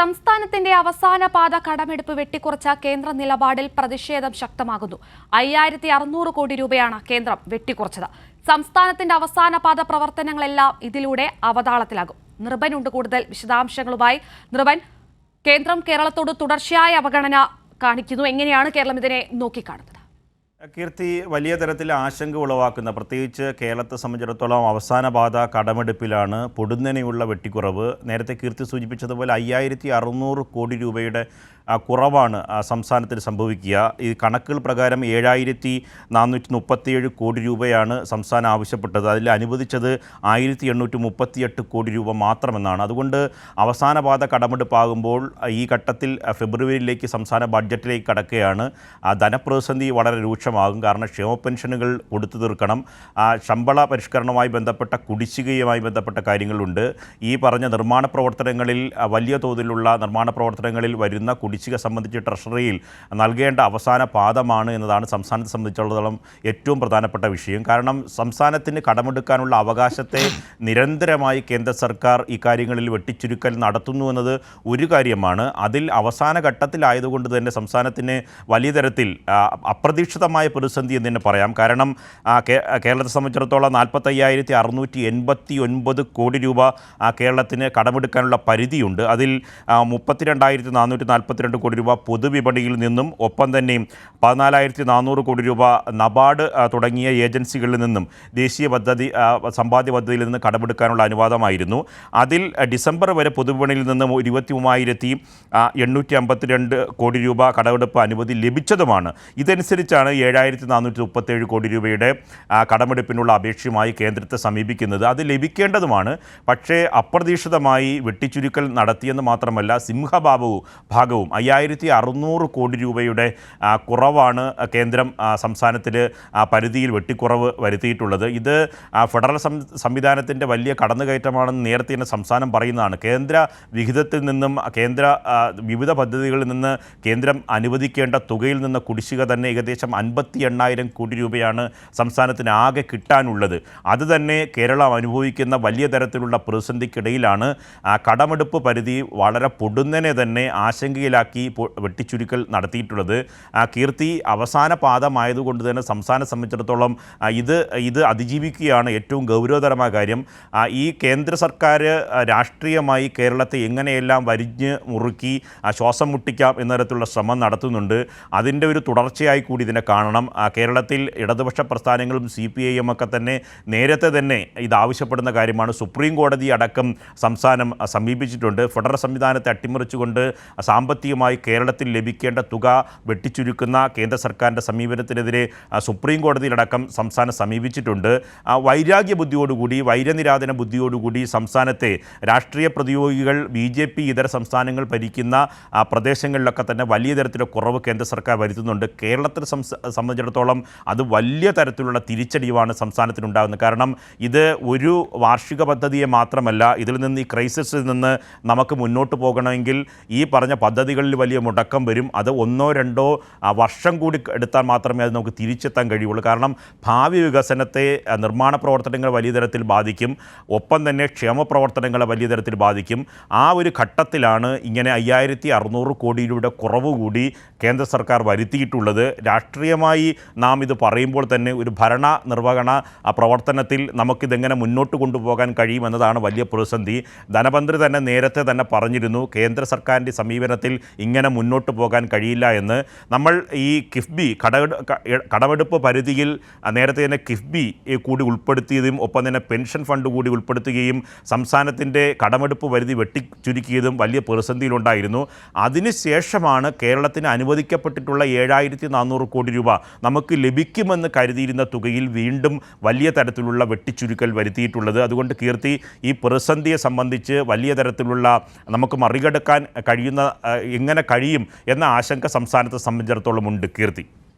സംസ്ഥാനത്തിന്റെ അവസാന പാത കടമെടുപ്പ് വെട്ടിക്കുറച്ച കേന്ദ്ര നിലപാടിൽ പ്രതിഷേധം ശക്തമാകുന്നു. അയ്യായിരത്തി അറുന്നൂറ് കോടി രൂപയാണ് കേന്ദ്രം വെട്ടിക്കുറച്ചത്. സംസ്ഥാനത്തിന്റെ അവസാന പാത പ്രവർത്തനങ്ങളെല്ലാം ഇതിലൂടെ അവതാളത്തിലാകും. ഉണ്ട് കൂടുതൽ വിശദാംശങ്ങളുമായി. നിർബൻ കേന്ദ്രം കേരളത്തോട് തുടർച്ചയായ അവഗണന കാണിക്കുന്നു. എങ്ങനെയാണ് കേരളം ഇതിനെ നോക്കിക്കാണുന്നത്? കീർത്തി വലിയ തരത്തിൽ ആശങ്ക ഉളവാക്കുന്ന പ്രത്യേകിച്ച് കേരളത്തെ സംബന്ധിച്ചിടത്തോളം അവസാന പാത കടമെടുപ്പിലാണ് പൊടുന്നനെയുള്ള വെട്ടിക്കുറവ്. നേരത്തെ കീർത്തി സൂചിപ്പിച്ചതുപോലെ അയ്യായിരത്തി അറുന്നൂറ് കോടി രൂപയുടെ കുറവാണ് സംസ്ഥാനത്തിൽ സംഭവിക്കുക. ഈ കണക്കുകൾ പ്രകാരം ഏഴായിരത്തി നാനൂറ്റി മുപ്പത്തിയേഴ് കോടി രൂപയാണ് സംസ്ഥാനം ആവശ്യപ്പെട്ടത്. അതിൽ അനുവദിച്ചത് ആയിരത്തി എണ്ണൂറ്റി മുപ്പത്തിയെട്ട് കോടി രൂപ മാത്രമെന്നാണ്. അതുകൊണ്ട് അവസാന പാത കടമെടുപ്പാകുമ്പോൾ ഈ ഘട്ടത്തിൽ ഫെബ്രുവരിയിലേക്ക് സംസ്ഥാന ബഡ്ജറ്റിലേക്ക് കടക്കുകയാണ്. ധനപ്രതിസന്ധി വളരെ രൂക്ഷമാകും. കാരണം ക്ഷേമ പെൻഷനുകൾ കൊടുത്തു തീർക്കണം. ശമ്പള പരിഷ്കരണവുമായി ബന്ധപ്പെട്ട കുടിശ്ശികയുമായി ബന്ധപ്പെട്ട കാര്യങ്ങളുണ്ട്. ഈ പറഞ്ഞ നിർമ്മാണ പ്രവർത്തനങ്ങളിൽ വലിയ തോതിലുള്ള നിർമ്മാണ പ്രവർത്തനങ്ങളിൽ വരുന്ന കുടിശ്ശിക സംബന്ധിച്ച് ട്രഷറിയിൽ നൽകേണ്ട അവസാന പാദമാണ് എന്നതാണ് സംസ്ഥാനത്തെ സംബന്ധിച്ചിടത്തോളം ഏറ്റവും പ്രധാനപ്പെട്ട വിഷയം. കാരണം സംസ്ഥാനത്തിന് കടമെടുക്കാനുള്ള അവകാശത്തെ നിരന്തരമായി കേന്ദ്ര സർക്കാർ ഈ കാര്യങ്ങളിൽ വെട്ടിച്ചുരുക്കൽ നടത്തുന്നു എന്നത് ഒരു കാര്യമാണ്. അതിൽ അവസാന ഘട്ടത്തിലായതുകൊണ്ട് തന്നെ സംസ്ഥാനത്തിന് വലിയ തരത്തിൽ അപ്രതീക്ഷിതമായ പ്രതിസന്ധി എന്ന് തന്നെ പറയാം. കാരണം കേരളത്തെ സംബന്ധിച്ചിടത്തോളം നാൽപ്പത്തയ്യായിരത്തി അറുന്നൂറ്റി എൺപത്തി ഒൻപത് കോടി രൂപ കേരളത്തിന് കടമെടുക്കാനുള്ള പരിധിയുണ്ട്. അതിൽ മുപ്പത്തിരണ്ടായിരത്തി നാനൂറ്റി നാൽപ്പത്തിരണ്ട് കോടി രൂപ പൊതുവിപണിയിൽ നിന്നും ഒപ്പം തന്നെ പതിനാലായിരത്തി നാനൂറ് കോടി രൂപ നബാർഡ് തുടങ്ങിയ ഏജൻസികളിൽ നിന്നും ദേശീയ പദ്ധതി സമ്പാദ്യ പദ്ധതിയിൽ നിന്ന് കടമെടുക്കാനുള്ള അനുവാദമായിരുന്നു. അതിൽ ഡിസംബർ വരെ പൊതുവിപണിയിൽ നിന്നും ഇരുപത്തി മൂവായിരത്തി എണ്ണൂറ്റി അമ്പത്തിരണ്ട് കോടി രൂപ കടമെടുപ്പ് അനുമതി ലഭിച്ചതുമാണ്. ഇതനുസരിച്ചാണ് ഏഴായിരത്തി നാനൂറ്റി മുപ്പത്തേഴ് കോടി രൂപയുടെ കടമെടുപ്പിനുള്ള അപേക്ഷയുമായി കേന്ദ്രത്തെ സമീപിക്കുന്നത്. അത് ലഭിക്കേണ്ടതുമാണ്. പക്ഷേ അപ്രതീക്ഷിതമായി വെട്ടിച്ചുരുക്കൽ നടത്തിയെന്ന് മാത്രമല്ല സിംഹഭാവവും ഭാഗവും അയ്യായിരത്തി അറുന്നൂറ് കോടി രൂപയുടെ കുറവാണ് കേന്ദ്രം സംസ്ഥാനത്തിൽ പരിധിയിൽ വെട്ടിക്കുറവ് വരുത്തിയിട്ടുള്ളത്. ഇത് ഫെഡറൽ സംവിധാനത്തിന്റെ വലിയ കടന്നുകയറ്റമാണെന്ന് നേരത്തെ തന്നെ സംസ്ഥാനം പറയുന്നതാണ്. കേന്ദ്ര വിഹിതത്തിൽ നിന്നും കേന്ദ്ര വിവിധ പദ്ധതികളിൽ നിന്ന് കേന്ദ്രം അനുവദിക്കേണ്ട തുകയിൽ നിന്ന് കുടിശ്ശിക തന്നെ ഏകദേശം അൻപത്തി എണ്ണായിരം കോടി രൂപയാണ് സംസ്ഥാനത്തിന് ആകെ കിട്ടാനുള്ളത്. അത് തന്നെ കേരളം അനുഭവിക്കുന്ന വലിയ തരത്തിലുള്ള പ്രതിസന്ധിക്കിടയിലാണ് കടമെടുപ്പ് പരിധി വളരെ പൊടുന്നനെ തന്നെ ആശങ്കയിലാക്കി പൊ- വെട്ടിച്ചുരുക്കൽ നടത്തിയിട്ടുള്ളത്. കീർത്തി അവസാന പാദമായതുകൊണ്ട് തന്നെ സംസ്ഥാനം സംബന്ധിച്ചിടത്തോളം ഇത് ഇത് അതിജീവിക്കുകയാണ് ഏറ്റവും ഗൗരവതരമായ കാര്യം. ഈ കേന്ദ്ര സർക്കാർ രാഷ്ട്രീയമായി കേരളത്തെ എങ്ങനെയെല്ലാം വരിഞ്ഞ് മുറുക്കി ശ്വാസം മുട്ടിക്കാം എന്ന തരത്തിലുള്ള ശ്രമം നടത്തുന്നുണ്ട്. അതിന്റെ ഒരു തുടർച്ചയായി കൂടി ഇതിനെ കാണണം. കേരളത്തിൽ ഇടതുപക്ഷ പ്രസ്ഥാനങ്ങളും സി പി ഐ ഒക്കെ തന്നെ നേരത്തെ തന്നെ ഇത് ആവശ്യപ്പെടുന്ന കാര്യമാണ്. സുപ്രീം കോടതി അടക്കം സംസ്ഥാനം സമീപിച്ചിട്ടുണ്ട്. ഫെഡറൽ സംവിധാനത്തെ അട്ടിമറിച്ചുകൊണ്ട് സാമ്പത്തികമായി കേരളത്തിൽ ലഭിക്കേണ്ട തുക വെട്ടിച്ചുരുക്കുന്ന കേന്ദ്ര സർക്കാരിന്റെ സമീപനത്തിനെതിരെ സുപ്രീം കോടതിയിലടക്കം സംസ്ഥാനം സമീപിച്ചിട്ടുണ്ട്. വൈരാഗ്യ ബുദ്ധിയോടുകൂടി വൈരനിരാധന ബുദ്ധിയോടുകൂടി സംസ്ഥാനത്തെ രാഷ്ട്രീയ പ്രതിയോഗികൾ ബി ജെ പി ഇതര സംസ്ഥാനങ്ങൾ ഭരിക്കുന്ന പ്രദേശങ്ങളിലൊക്കെ തന്നെ വലിയ തരത്തിലുള്ള കുറവ് കേന്ദ്ര സർക്കാർ വരുത്തുന്നുണ്ട്. കേരളത്തെ സംബന്ധിച്ചിടത്തോളം അത് വലിയ തരത്തിലുള്ള തിരിച്ചടിയുമാണ് സംസ്ഥാനത്തിനുണ്ടാകുന്നത്. കാരണം ഇത് ഒരു വാർഷിക പദ്ധതിയെ മാത്രമല്ല ഇതിൽ നിന്ന് ഈ ക്രൈസിസിൽ നിന്ന് നമുക്ക് മുന്നോട്ട് പോകണമെങ്കിൽ ഈ പറഞ്ഞ പദ്ധതികളിൽ വലിയ മുടക്കം വരും. അത് ഒന്നോ രണ്ടോ വർഷം കൂടി എടുത്താൽ മാത്രമേ അത് നമുക്ക് തിരിച്ചെത്താൻ കഴിയുള്ളൂ. കാരണം ഭാവി വികസനത്തെ നിർമ്മാണ പ്രവർത്തനങ്ങൾ വലിയ തരത്തിൽ ബാധിക്കും. ഒപ്പം തന്നെ ക്ഷേമ പ്രവർത്തനങ്ങളെ വലിയ തരത്തിൽ ബാധിക്കും. ആ ഒരു ഘട്ടത്തിലാണ് ഇങ്ങനെ അയ്യായിരത്തി അറുന്നൂറ് കോടി രൂപയുടെ കുറവ് കൂടി കേന്ദ്ര സർക്കാർ വരുത്തിയിട്ടുള്ളത്. രാഷ്ട്രീയമായി നാം ഇത് പറയുമ്പോൾ തന്നെ ഒരു ഭരണ നിർവഹണ പ്രവർത്തനത്തിൽ നമുക്കിതെങ്ങനെ മുന്നോട്ട് കൊണ്ടുപോകാൻ കഴിയുമെന്നതാണ് വലിയ പ്രതിസന്ധി. ധനമന്ത്രി തന്നെ നേരത്തെ തന്നെ പറഞ്ഞിരുന്നു കേന്ദ്ര സർക്കാരിന്റെ സമീപനത്തിൽ ഇങ്ങനെ മുന്നോട്ട് പോകാൻ കഴിയില്ല എന്ന്. നമ്മൾ ഈ കിഫ്ബി കട കടമെടുപ്പ് പരിധിയിൽ നേരത്തെ തന്നെ കിഫ്ബി കൂടി ഉൾപ്പെടുത്തിയതും ഒപ്പം തന്നെ പെൻഷൻ ഫണ്ട് കൂടി ഉൾപ്പെടുത്തുകയും സംസ്ഥാനത്തിന്റെ കടമെടുപ്പ് പരിധി വെട്ടിച്ചുരുക്കിയതും വലിയ പ്രതിസന്ധിയിലുണ്ടായിരുന്നു. അതിനുശേഷമാണ് കേരളത്തിന് അനുവദിക്കപ്പെട്ടിട്ടുള്ള ഏഴായിരത്തി നാനൂറ് കോടി രൂപ നമുക്ക് ലഭിക്കുമെന്ന് കരുതിയിരുന്ന തുകയിൽ വീണ്ടും വലിയ തരത്തിലുള്ള വെട്ടിച്ചുരുക്കൽ വരുത്തിയിട്ടുള്ളത്. അതുകൊണ്ട് കീർത്തി ഈ പ്രതിസന്ധിയെ സംബന്ധിച്ച് വലിയ തരത്തിലുള്ള നമുക്ക് മറികടക്കാൻ കഴിയുന്ന ആ, എങ്ങനെ കഴിയും എന്ന ആശങ്ക സംസ്ഥാനത്തെ സംബന്ധിച്ചിടത്തോളം ഉണ്ട് കീർത്തി.